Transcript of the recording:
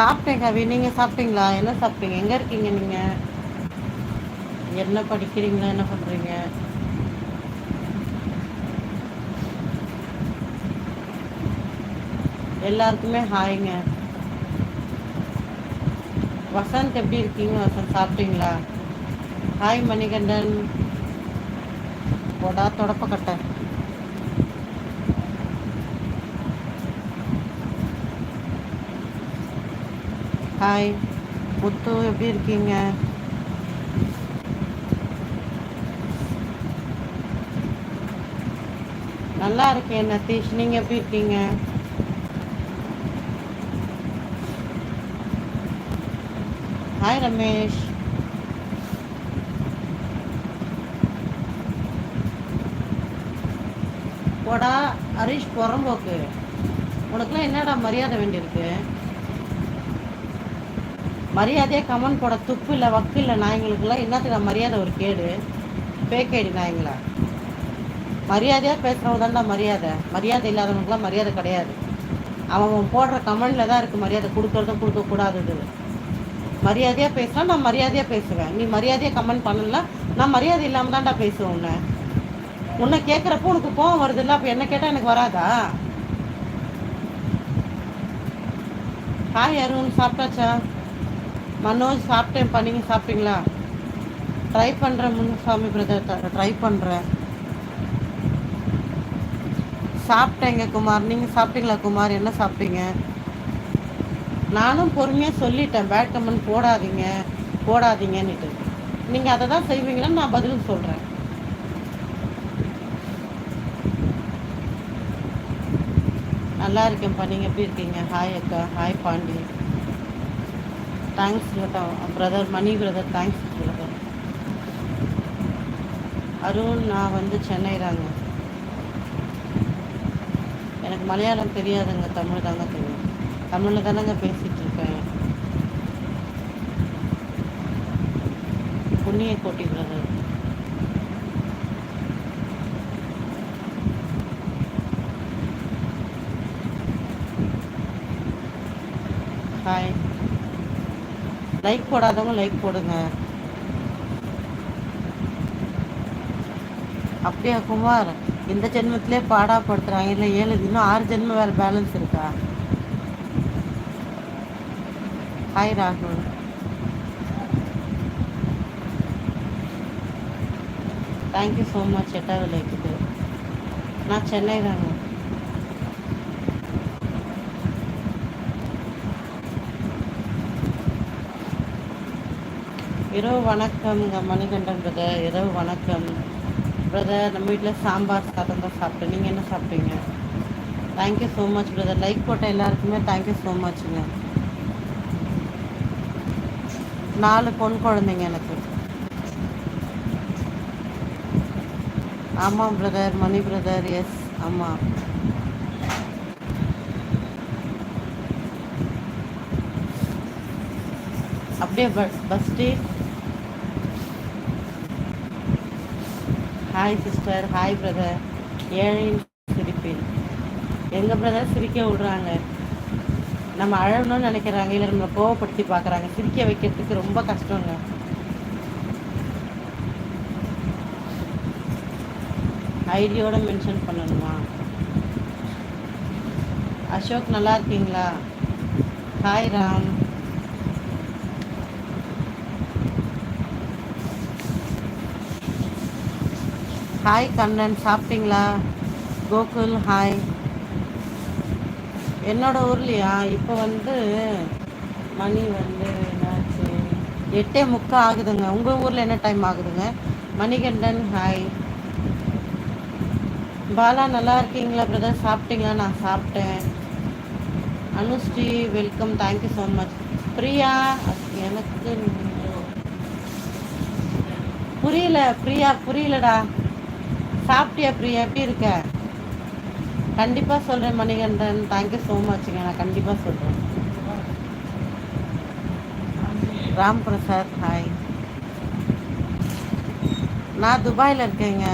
சாப்பிட்டேன் கவி. நீங்கள் சாப்பிட்டீங்களா? என்ன சாப்பிட்டீங்க? எங்கே இருக்கீங்க நீங்கள் என்ன படிக்கிறீங்களா? என்ன பண்ணுறீங்க எல்லாருக்குமே ஹாய்ங்க. வசந்த் எப்படி இருக்கீங்க? வசந்த் சாப்பிட்டீங்களா? ஹாய் மணிகண்டன். போடா தொடப்பக்கட்டை. ஹாய் முத்து எப்படி இருக்கீங்க நல்லா இருக்கேன் நதீஷ் நீங்க எப்படி இருக்கீங்க? ஹாய் ரமேஷ் போடா ஹரிஷ் புறம்போக்கு. உனக்குலாம் என்னடா மரியாதை வேண்டியிருக்கு? மரியாதையாக கமெண்ட் போட துப்பு இல்லை வக்கு இல்லை நாய்ங்களுக்குலாம் என்னத்துக்கு மரியாதை ஒரு கேடு? பேக்கேடி நாய்ங்களா? மரியாதையாக பேசுகிறவங்க தான்டா மரியாதை. மரியாதை இல்லாதவனுக்குலாம் மரியாதை கிடையாது. அவன் போடுற கமெண்டில் தான் இருக்குது மரியாதை. கொடுக்குறதும் கொடுக்கக்கூடாதது. மரியாதையாக பேசினா நான் மரியாதையாக பேசுவேன். நீ மரியாதையாக கமெண்ட் பண்ணலாம் நான் மரியாதை இல்லாமல் தான்டா பேசுவேன் உன்னை. உன்னை கேட்குறப்போ உனக்கு கோவம் வருது இல்லை அப்போ என்ன கேட்டால் எனக்கு வராதா? ஹாய் அருண். சாப்பிட்டாச்சா? மனோஜ் சாப்பிட்டேன்ப்பா நீங்கள் சாப்பிட்டீங்களா? ட்ரை பண்ணுறேன் முனுசாமி பிரதர் ட்ரை பண்ணுறேன் சாப்பிட்டேங்க குமார். நீங்கள் சாப்பிட்டீங்களா குமார்? என்ன சாப்பிட்டீங்க? நானும் பொறுமையாக சொல்லிட்டேன். பேட் கமெண்ட் போடாதீங்க. போடாதீங்கன்னுட்டு. நீங்கள் அதை தான் செய்வீங்களான்னு நான் பதில் சொல்கிறேன் நல்லா இருக்கேன்ப்பா. நீங்கள் எப்படி இருக்கீங்க? ஹாய் அக்கா. Hi Pandi. Thanks brother Mani brother thanks brother Arun நான் வந்து சென்னை தாங்க. எனக்கு மலையாளம் தெரியாதுங்க தமிழ் தாங்க தெரியும். தமிழில் தானேங்க பேசிகிட்டு இருக்கேன். Punniya Koti brother hi like போடாதவங்க like போடுங்க. அப்படியா குமார் இந்த ஜென்மத்திலே பாடாப்படுத்துறாங்க இல்லை ஏழு இன்னும் ஆறு ஜென்மம் வேறு பேலன்ஸ் இருக்கா? ஹாய் ராகுல். தேங்க்யூ ஸோ மச் எட்டாவது லைக்குது நான் சென்னை தாங்க இரவு வணக்கம்ங்க மணிகண்டன் பிரதர் இரவு வணக்கம். பிரதர் நம்ம வீட்டில் சாம்பார் சாதம் தான் சாப்பிட்டேன். நீங்கள் என்ன சாப்பிட்டீங்க? Thank you so much brother like போட்ட எல்லாருக்குமே தேங்க்யூ ஸோ மச்ங்க நாலு பொன் குழந்தைங்க எனக்கு. ஆமாம் பிரதர் மணி பிரதர் எஸ் ஆமாம் அப்படியே பஸ் பஸ்டி ஹாய் சிஸ்டர் ஹாய் பிரதர் ஏழையின் சிரிப்பில் எங்கள் பிரதர் சிரிக்க விடுறாங்க. நம்ம அழகணும்னு நினைக்கிறாங்க. இல்லை நம்மளை கோவப்படுத்தி பார்க்குறாங்க. சிரிக்க வைக்கிறதுக்கு ரொம்ப கஷ்டங்க. ஐடியோட மென்ஷன் பண்ணணுமா? அசோக் நல்லா இருக்கீங்களா? ஹாய் ராம். ஹாய் கண்ணன் சாப்பிட்டீங்களா? கோகுல் ஹாய் என்னோட ஊர்லையா? இப்போ வந்து மணி வந்து என்னாச்சு? எட்டே முக்கால் ஆகுதுங்க. உங்கள் ஊரில் என்ன டைம் ஆகுதுங்க? மணிகண்டன் ஹாய் பாலா நல்லா இருக்கீங்களா பிரதர் சாப்பிட்டீங்களா? நான் சாப்பிட்டேன். Anusree welcome thank you so much Priya எனக்கு புரியல பிரியா புரியலடா. சாப்பிட்டியா பிரியா? எப்படி இருக்க? கண்டிப்பாக சொல்கிறேன் மணிகண்டன். தேங்க்யூ ஸோ மச்சுங்க நான் கண்டிப்பாக சொல்கிறேன் ராம் பிரசாத் ஹாய் நான் துபாயில் இருக்கேங்க.